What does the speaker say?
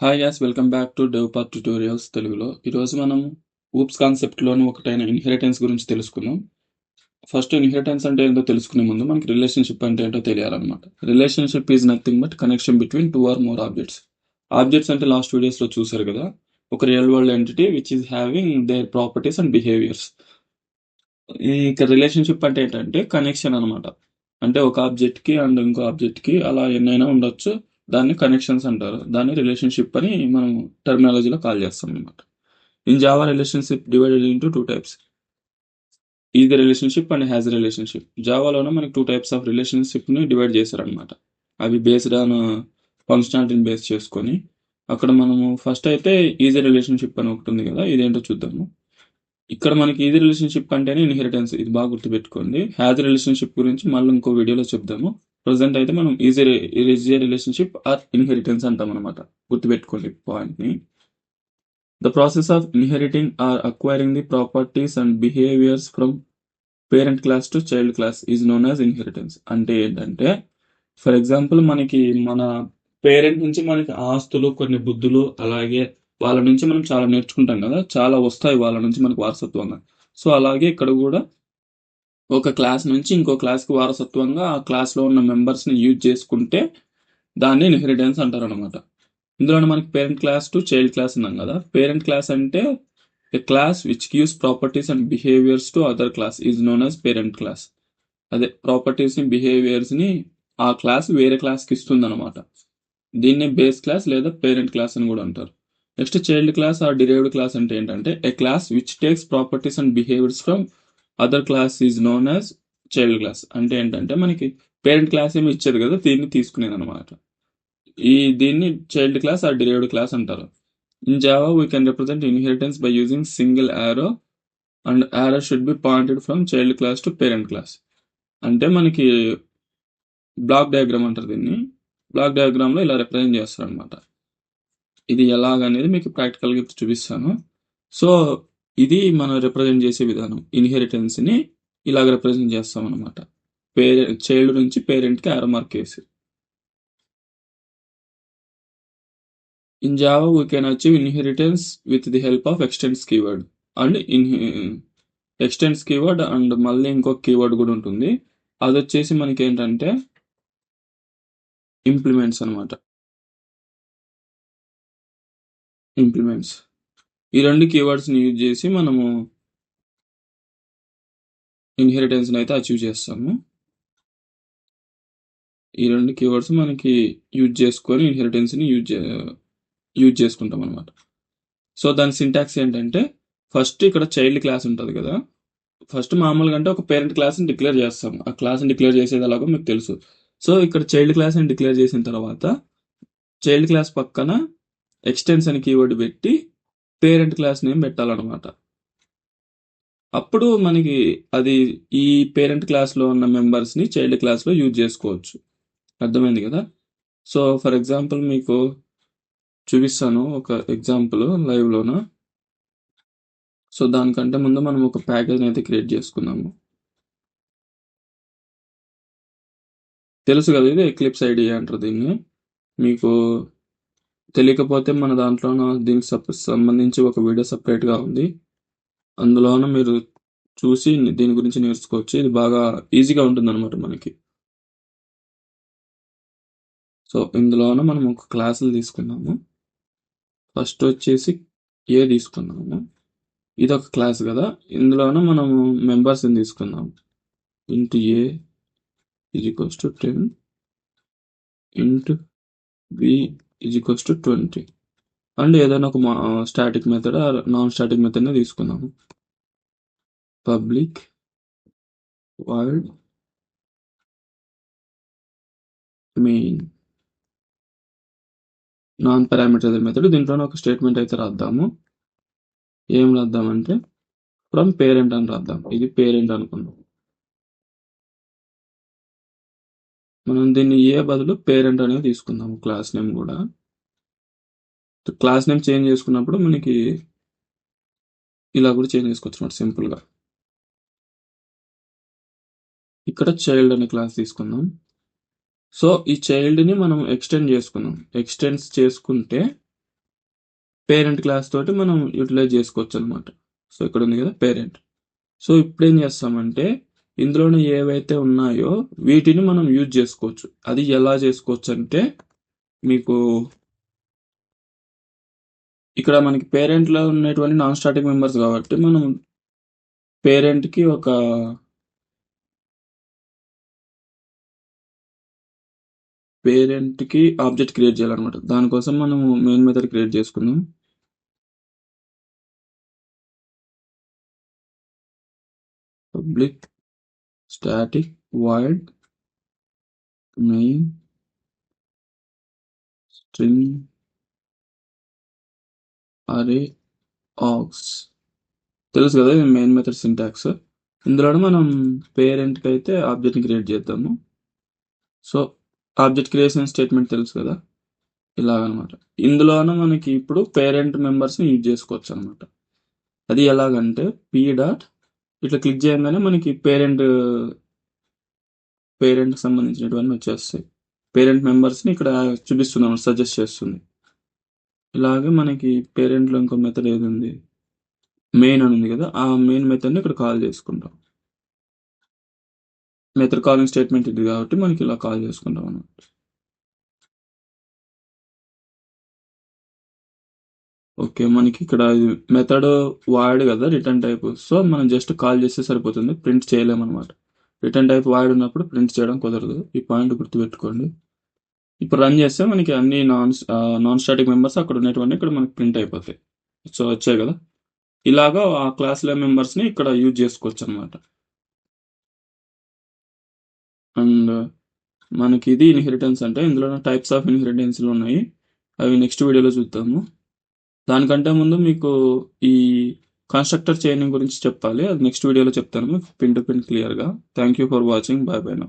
Hi guys welcome back to Devapath tutorials తెలుగులో. ఈరోజు మనం ఊప్స్ కాన్సెప్ట్లోని ఒకటైన ఇన్హెరిటెన్స్ గురించి తెలుసుకుందాం. ఫస్ట్ ఇన్హెరిటెన్స్ అంటే ఏంటో తెలుసుకునే ముందు మనకి రిలేషన్షిప్ అంటే ఏంటో తెలియాలన్నమాట. Relationship is nothing but connection between two or more objects objects అంటే లాస్ట్ వీడియోస్లో చూసారు కదా ఒక real world entity which is having their properties and behaviours ఇక రిలేషన్షిప్ అంటే ఏంటంటే కనెక్షన్ అనమాట అంటే ఒక ఆబ్జెక్ట్కి అండ్ ఇంకో ఆబ్జెక్ట్కి అలా ఎన్నైనా ఉండొచ్చు. దాన్ని కనెక్షన్స్ అంటారు. దాన్ని రిలేషన్షిప్ అని మనం టెర్మినాలజీలో కాల్ చేస్తాం అనమాట in Java relationship divided into two types is relationship and has relationship జావాలోనే మనకి టూ టైప్స్ ఆఫ్ రిలేషన్షిప్ని డివైడ్ చేశారనమాట అవి బేస్డ్ ఆన్ ఫంక్షనాలిటీని బేస్ చేసుకొని అక్కడ మనము ఫస్ట్ అయితే ఈజీ రిలేషన్షిప్ అని ఒకటి ఉంది కదా ఇదేంటో చూద్దాము. ఇక్కడ మనకి ఈజీ రిలేషన్షిప్ అంటేనే ఇన్హెరిటెన్స్ ఇది బాగా గుర్తుపెట్టుకోండి. హ్యాజ్ రిలేషన్షిప్ గురించి మళ్ళీ ఇంకో వీడియోలో చెప్దాము. ప్రజెంట్ అయితే మనం is a is a relationship or inheritance అంటాం అనమాట గుర్తుపెట్టుకోండి పాయింట్ని. The process of inheriting or acquiring the properties and behaviours from parent class to child class is known as inheritance అంటే ఏంటంటే ఫర్ ఎగ్జాంపుల్ మనకి మన పేరెంట్ నుంచి మనకి ఆస్తులు కొన్ని బుద్ధులు అలాగే వాళ్ళ నుంచి మనం చాలా నేర్చుకుంటాం కదా చాలా వస్తాయి వాళ్ళ నుంచి మనకు వారసత్వంగా. సో అలాగే ఇక్కడ కూడా ఒక క్లాస్ నుంచి ఇంకో క్లాస్కి వారసత్వంగా ఆ క్లాస్లో ఉన్న మెంబర్స్ని యూజ్ చేసుకుంటే దాన్ని ఇన్హెరిటెన్స్ అంటారు అనమాట ఇందులో మనకి parent class to child class ఉన్నాం కదా. పేరెంట్ క్లాస్ అంటే a class which gives properties and behaviours to other class is known as parent class. అదే ప్రాపర్టీస్ని బిహేవియర్స్ని ఆ క్లాస్ వేరే క్లాస్కి ఇస్తుంది అనమాట దీన్నే బేస్ క్లాస్ లేదా పేరెంట్ క్లాస్ అని కూడా అంటారు. Next child class or derived class అంటే ఏంటంటే a class which takes properties and behaviours from other class is known as child class అంటే ఏంటంటే మనకి పేరెంట్ క్లాస్ ఏమి ఇచ్చేది కదా దీన్ని తీసుకునేది అనమాట ఈ దీన్ని child class or derived class అంటారు. In Java we can represent inheritance by using single arrow and arrow should be pointed from child class to parent class అంటే మనకి బ్లాక్ డయాగ్రామ్ అంటారు దీన్ని. బ్లాక్ డయాగ్రామ్లో ఇలా రిప్రజెంట్ చేస్తారు అనమాట ఇది ఎలాగనేది మీకు ప్రాక్టికల్గా చూపిస్తాను. సో ఇది మనం రిప్రజెంట్ చేసే విధానం. ఇన్హెరిటెన్స్ని ఇలాగ రిప్రజెంట్ చేస్తాం అనమాట పేరె చైల్డ్ నుంచి పేరెంట్కి ఆరో మార్క్ వేసి in Java we can achieve inheritance with the help of extends keyword and in extends keyword and మళ్ళీ ఇంకొక కీవర్డ్ కూడా ఉంటుంది. అది వచ్చేసి మనకి ఏంటంటే ఇంప్లిమెంట్స్ అనమాట ఇంప్లిమెంట్స్ ఈ రెండు కీవర్డ్స్ని యూజ్ చేసి మనము ఇన్హెరిటెన్స్ని అయితే అచీవ్ చేస్తాము. ఈ రెండు కీవర్డ్స్ మనకి యూజ్ చేసుకొని ఇన్హెరిటెన్స్ని యూజ్ యూజ్ చేసుకుంటాం అనమాట సో దాని సింటాక్స్ ఏంటంటే ఫస్ట్ ఇక్కడ చైల్డ్ క్లాస్ ఉంటుంది కదా ఫస్ట్ మామూలుగా అంటే ఒక పేరెంట్ క్లాస్ని డిక్లేర్ చేస్తాం. ఆ క్లాస్ని డిక్లేర్ చేసేది ఎలాగో మీకు తెలుసు. సో ఇక్కడ చైల్డ్ క్లాస్ని డిక్లేర్ చేసిన తర్వాత చైల్డ్ క్లాస్ పక్కన ఎక్స్టెన్స్ అని కీవర్డ్ పెట్టి పేరెంట్ క్లాస్ నేమ్ పెట్టాలన్నమాట. అప్పుడు మనకి అది ఈ పేరెంట్ క్లాస్లో ఉన్న మెంబర్స్ని చైల్డ్ క్లాస్లో యూజ్ చేసుకోవచ్చు. అర్థమైంది కదా? సో ఫర్ ఎగ్జాంపుల్ మీకు చూపిస్తాను ఒక ఎగ్జాంపుల్ లైవ్లోన? సో దానికంటే ముందు మనం ఒక ప్యాకేజ్ని అయితే క్రియేట్ చేసుకున్నాము తెలుసు కదా ఇది? ఎక్లిప్స్ ఐడియా అంటారు దీన్ని. మీకు తెలియకపోతే మన దాంట్లోనూ దీనికి సంబంధించి ఒక వీడియో సపరేట్గా ఉంది. అందులోన మీరు చూసి దీని గురించి నేర్చుకోవచ్చు. ఇది బాగా ఈజీగా ఉంటుంది అనమాట మనకి. సో ఇందులోన మనం ఒక క్లాసులు తీసుకున్నాము. ఫస్ట్ వచ్చేసి ఏ తీసుకున్నాము? ఇది ఒక క్లాస్ కదా. ఇందులోన మనము మెంబర్స్ని తీసుకుందాము ఇంటూ ఏ ఇది equals to 10 into b is equals to twenty and ఏదైనా ఒక స్టాటిక్ మెథడ్ నాన్ స్టాటిక్ మెథడ్ని తీసుకుందాము. Public world main non parameter method దీంట్లోనే ఒక స్టేట్మెంట్ అయితే రాద్దాము. ఏం రాద్దామంటే ఫ్రమ్ పేరెంట్ అని రాద్దాం ఇది పేరెంట్ అనుకుందాం. మనం దీన్ని ఏ బదులు పేరెంట్ అనేది తీసుకుందాం. క్లాస్ నేమ్ కూడా. క్లాస్ నేమ్ చేంజ్ చేసుకున్నప్పుడు మనకి ఇలా కూడా చేంజ్ చేసుకోవచ్చు అనమాట సింపుల్గా ఇక్కడ చైల్డ్ అనే క్లాస్ తీసుకుందాం. సో ఈ చైల్డ్ని మనం ఎక్స్టెండ్ చేసుకుందాం. ఎక్స్టెండ్స్ చేసుకుంటే పేరెంట్ క్లాస్ తోటి మనం యూటిలైజ్ చేసుకోవచ్చు అనమాట సో ఇక్కడ ఉంది కదా పేరెంట్ సో ఇప్పుడు ఏం చేస్తామంటే ఇందులోనే ఏవైతే ఉన్నాయో వీటిని మనం యూజ్ చేసుకోవచ్చు. అది ఎలా చేసుకోవచ్చు అంటే మీకు ఇక్కడ మనకి పేరెంట్లో ఉన్నటువంటి నాన్ స్టాటిక్ మెంబర్స్ కాబట్టి మనం పేరెంట్కి ఒక పేరెంట్కి ఆబ్జెక్ట్ క్రియేట్ చేయాలన్నమాట. దానికోసం మనం మెయిన్ మెథడ్ క్రియేట్ చేసుకుందాం public static void main string array args తెలుసు కదా ఇది మెయిన్ మెథడ్ సింటాక్స్ ఇందులో మనం పేరెంట్కి అయితే ఆబ్జెక్ట్ని క్రియేట్ చేద్దాము. సో ఆబ్జెక్ట్ క్రియేషన్ స్టేట్మెంట్ తెలుసు కదా? ఇలాగనమాట. ఇందులోన మనకి ఇప్పుడు పేరెంట్ మెంబర్స్ని యూజ్ చేసుకోవచ్చు అనమాట అది ఎలాగంటే పీ డాట్ ఇట్లా క్లిక్ చేయగానే మనకి పేరెంట్ పేరెంట్కి సంబంధించినటువంటి వచ్చేస్తాయి పేరెంట్ మెంబర్స్ని ఇక్కడ చూపిస్తుంది సజెస్ట్ చేస్తుంది. ఇలాగే మనకి పేరెంట్లో ఇంకో మెథడ్ ఏది ఉంది? మెయిన్ అని ఉంది కదా ఆ మెయిన్ మెథడ్ని ఇక్కడ కాల్ చేసుకుంటాం. మెథడ్ కాలింగ్ స్టేట్మెంట్ ఇది కాబట్టి మనకి ఇలా కాల్ చేసుకుంటాం అన్నమాట. ఓకే మనకి ఇక్కడ మెథడ్ వాడు కదా రిటర్న్ టైప్ సో మనం జస్ట్ కాల్ చేస్తే సరిపోతుంది ప్రింట్ చేయలేమన్నమాట. రిటర్న్ టైప్ వాడ్ ఉన్నప్పుడు ప్రింట్ చేయడం కుదరదు. ఈ పాయింట్ గుర్తుపెట్టుకోండి. ఇప్పుడు రన్ చేస్తే మనకి అన్ని నాన్ నాన్ స్టాటిక్ మెంబర్స్ అక్కడ ఉన్నటువంటి ఇక్కడ మనకి ప్రింట్ అయిపోతాయి. సో వచ్చాయి కదా. ఇలాగా ఆ క్లాస్లో మెంబర్స్ని ఇక్కడ యూజ్ చేసుకోవచ్చు అనమాట అండ్ మనకి ఇది ఇన్హెరిటెన్స్ అంటే ఇందులో టైప్స్ ఆఫ్ ఇన్హెరిటెన్స్లు ఉన్నాయి. అవి నెక్స్ట్ వీడియోలో చూద్దాము. దానికంటే ముందు మీకు ఈ కన్స్ట్రక్టర్ చైనింగ్ గురించి చెప్పాలి. అది నెక్స్ట్ వీడియోలో చెప్తాను. మీకు పిన్ టు పిన్ క్లియర్గా thank you for watching bye bye నా